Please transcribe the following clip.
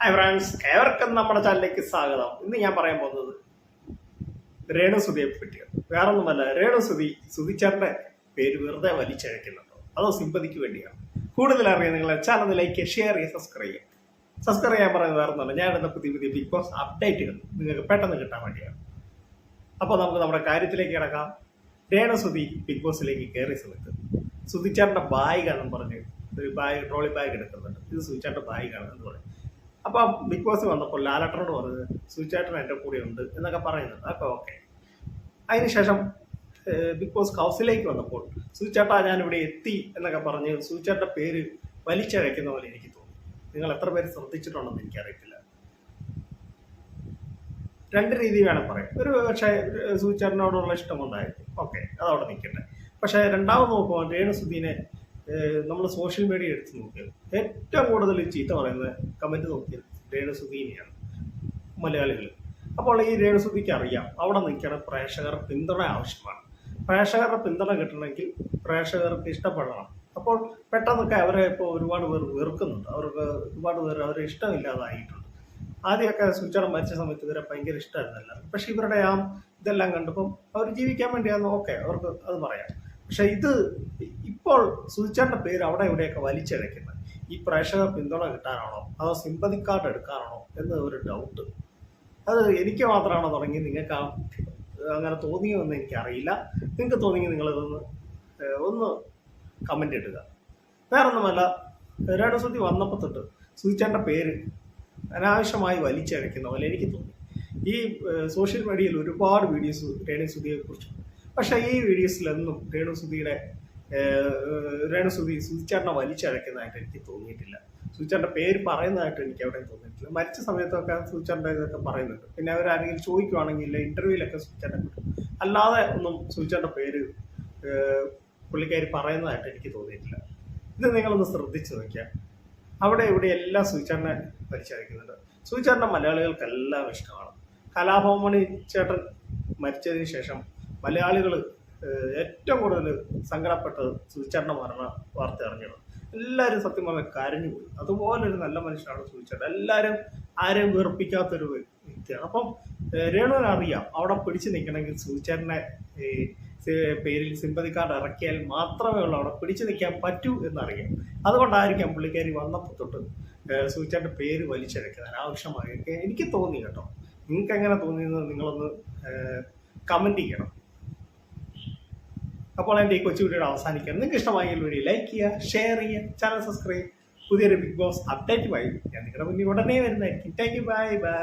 Hi friends ഏവർക്കും നമ്മുടെ ചാനലിലേക്ക് സ്വാഗതം. ഇന്ന് ഞാൻ പറയാൻ പോകുന്നത് രേണു സുധിയെ പറ്റിയാണ്. വേറൊന്നുമല്ല രേണു സുധിച്ചാറിന്റെ പേര് വെറുതെ വലിച്ചഴക്കുന്നുണ്ടോ അതോ സിമ്പതിക്ക് വേണ്ടിയാണ്. കൂടുതൽ അറിയാൻ നിങ്ങളെ ചാനൽ ലൈക്ക് ഷെയർ ചെയ്യുക സബ്സ്ക്രൈബ് ചെയ്യുക സബ്സ്ക്രൈബ് ചെയ്യാൻ പറയുന്നത് വേറൊന്നുമല്ല ഞാൻ ഇടുന്ന പുതിയ പുതിയ ബിഗ് ബോസ് അപ്ഡേറ്റുകൾ നിങ്ങൾക്ക് പെട്ടെന്ന് കിട്ടാൻ വേണ്ടിയാണ്. അപ്പോൾ നമുക്ക് നമ്മുടെ കാര്യത്തിലേക്ക് കിടക്കാം. രേണു ബിഗ് ബോസിലേക്ക് കയറിയ സമയത്ത് സുധിച്ചാറിന്റെ ബാഗാണെന്ന് പറഞ്ഞ് ഒരു ബാഗ് ട്രോളി ബാഗ് എടുക്കുന്നുണ്ട്. ഇത് സുധിച്ചാറിന്റെ ബാഗ് എന്ന് പറയും അപ്പൊ ബിഗ് ബോസ് വന്നപ്പോൾ ലാലട്ടനോട് പറഞ്ഞത് സുചേട്ടൻ എന്റെ കൂടെ ഉണ്ട് എന്നൊക്കെ പറയുന്നത് അപ്പോൾ ഓക്കെ അതിനുശേഷം ബിഗ് ബോസ് ഹൗസിലേക്ക് വന്നപ്പോൾ സുചേട്ടാ ഞാൻ ഇവിടെ എത്തി എന്നൊക്കെ പറഞ്ഞ് സുചേട്ടന്റെ പേര് വലിച്ചഴയ്ക്കുന്ന പോലെ എനിക്ക് തോന്നി. നിങ്ങൾ എത്ര പേര് ശ്രദ്ധിച്ചിട്ടുണ്ടെന്ന് എനിക്കറിയത്തില്ല. രണ്ട് രീതി വേണം പറയാം ഒരു പക്ഷേ സുചാട്ടനോടുള്ള ഇഷ്ടം ഉണ്ടായിരുന്നു ഓക്കെ അതവിടെ നിൽക്കട്ടെ. പക്ഷേ രണ്ടാമത് നോക്കുമ്പോൾ രേണുസുദ്ദീനെ നമ്മൾ സോഷ്യൽ മീഡിയ എടുത്ത് നോക്കിയാൽ ഏറ്റവും കൂടുതൽ ചീത്ത പറയുന്നത് കമന്റ് നോക്കിയാൽ രേണുസുദ്ദീനെയാണ് മലയാളികൾ അപ്പോൾ ഈ രേണുസുദ്ദിക്ക് അറിയാം അവിടെ നിൽക്കണ പ്രേക്ഷകർ പിന്തുണ ആവശ്യമാണ്. പ്രേക്ഷകരുടെ പിന്തുണ കിട്ടണമെങ്കിൽ പ്രേക്ഷകർക്ക് ഇഷ്ടപ്പെടണം. അപ്പോൾ പെട്ടെന്നൊക്കെ അവരെ ഇപ്പോൾ ഒരുപാട് പേർ വെറുക്കുന്നുണ്ട്. അവർക്ക് ഒരുപാട് പേർ അവരെ ഇഷ്ടമില്ലാതായിട്ടുണ്ട്. ആദ്യമൊക്കെ സുചേട്ടൻ മരിച്ച സമയത്ത് ഇവരെ ഭയങ്കര ഇഷ്ടമായിരുന്നല്ല. പക്ഷെ ഇവരുടെ ആ ഇതെല്ലാം കണ്ടപ്പം അവർ ജീവിക്കാൻ വേണ്ടിയാന്ന് ഓക്കെ അവർക്ക് അത് പറയാം. പക്ഷെ ഇത് ഇപ്പോൾ സുചേട്ടന്റെ പേര് അവിടെ ഇവിടെയൊക്കെ വലിച്ചഴക്കുന്നത് ഈ പ്രേക്ഷക പിന്തുണ കിട്ടാനാണോ? അതോ സിമ്പതി കാർഡ് എടുക്കാനാണോ എന്ന് ഒരു ഡൗട്ട് അത് എനിക്ക് മാത്രമാണോ തുടങ്ങി നിങ്ങൾക്ക് അങ്ങനെ തോന്നിയോ എന്ന് എനിക്കറിയില്ല. നിങ്ങൾക്ക് തോന്നിയെങ്കിൽ നിങ്ങളിതൊന്ന് ഒന്ന് കമന്റ് ഇടുക. വേറൊന്നുമല്ല രേണുസുതി വന്നപ്പോൾ തൊട്ട് സുചേട്ടന്റെ പേര് അനാവശ്യമായി വലിച്ചഴക്കുന്ന പോലെ എനിക്ക് തോന്നി. ഈ സോഷ്യൽ മീഡിയയിൽ ഒരുപാട് വീഡിയോസ് രേണുസുതിയെ കുറിച്ചുണ്ട് പക്ഷേ ഈ വീഡിയോസിലൊന്നും രേണുസുതിയുടെ ഏഹ്, രേണുസുതി സുചേട്ടനെ വലിച്ചഴക്കുന്നതായിട്ട് എനിക്ക് തോന്നിയിട്ടില്ല. സുചേട്ടന്റെ പേര് പറയുന്നതായിട്ട് എനിക്ക് അവിടെ തോന്നിയിട്ടില്ല. മരിച്ച സമയത്തൊക്കെ സുചേട്ടന്റെ ഇതൊക്കെ പറയുന്നുണ്ട്. പിന്നെ അവരാരെങ്കിലും ചോദിക്കുവാണെങ്കിൽ ഇന്റർവ്യൂവിലൊക്കെ കിട്ടും. അല്ലാതെ ഒന്നും സുചേട്ടന്റെ പേര് പുള്ളിക്കാർ പറയുന്നതായിട്ട് എനിക്ക് തോന്നിയിട്ടില്ല. ഇത് നിങ്ങളൊന്ന് ശ്രദ്ധിച്ചു നോക്കിയാൽ അവിടെ ഇവിടെ എല്ലാം സുചേട്ടനെ വലിച്ചഴക്കുന്നുണ്ട് സുചേട്ടനെ മലയാളികൾക്കെല്ലാം ഇഷ്ടമാണ്. കലാഭവമണി ചേട്ടൻ മരിച്ചതിന് ശേഷം മലയാളികൾ ഏറ്റവും കൂടുതൽ സങ്കടപ്പെട്ടത് സുചേട്ടന്റെ മരണ വാർത്ത അറിഞ്ഞത് എല്ലാവരും സത്യം പറഞ്ഞാൽ അതുപോലെ ഒരു നല്ല മനുഷ്യനാണ് സുചേട്ടൻ എല്ലാവരും ആരെയും വെറുപ്പിക്കാത്തൊരു വ്യക്തിയാണ്. അപ്പം രേണുവിന് അറിയാം. അവിടെ പിടിച്ചു നിൽക്കണമെങ്കിൽ സുചേട്ടനെ പേരിൽ സിമ്പതി കാർഡ് ഇറക്കിയാൽ മാത്രമേ ഉള്ളൂ. അവിടെ പിടിച്ചു നിൽക്കാൻ പറ്റൂ എന്നറിയാം. അതുകൊണ്ടായിരിക്കാം പുള്ളിക്കാരി വന്നപ്പോൾ തൊട്ട് സൂചിച്ചാന്റെ പേര് വലിച്ചഴക്കുന്നത് അനാവശ്യമായൊക്കെ എനിക്ക് തോന്നി കേട്ടോ. നിങ്ങൾക്ക് എങ്ങനെ തോന്നിയെന്ന് നിങ്ങളൊന്ന് കമന്റ് ചെയ്യണം. അപ്പോൾ എന്റെ ഈ കൊച്ചു വീഡിയോ അവസാനിക്കാം. നിങ്ങൾക്ക് ഇഷ്ടമായെങ്കിൽ വീഡിയോ ലൈക്ക് ചെയ്യുക ഷെയർ ചെയ്യുക ചാനൽ സബ്സ്ക്രൈബ് പുതിയൊരു ബിഗ് ബോസ് അപ്ഡേറ്റുമായി ഞാൻ നിങ്ങളുടെ മുന്നിൽ ഉടനെ വരുന്നതായിരിക്കും. Thank you bye bye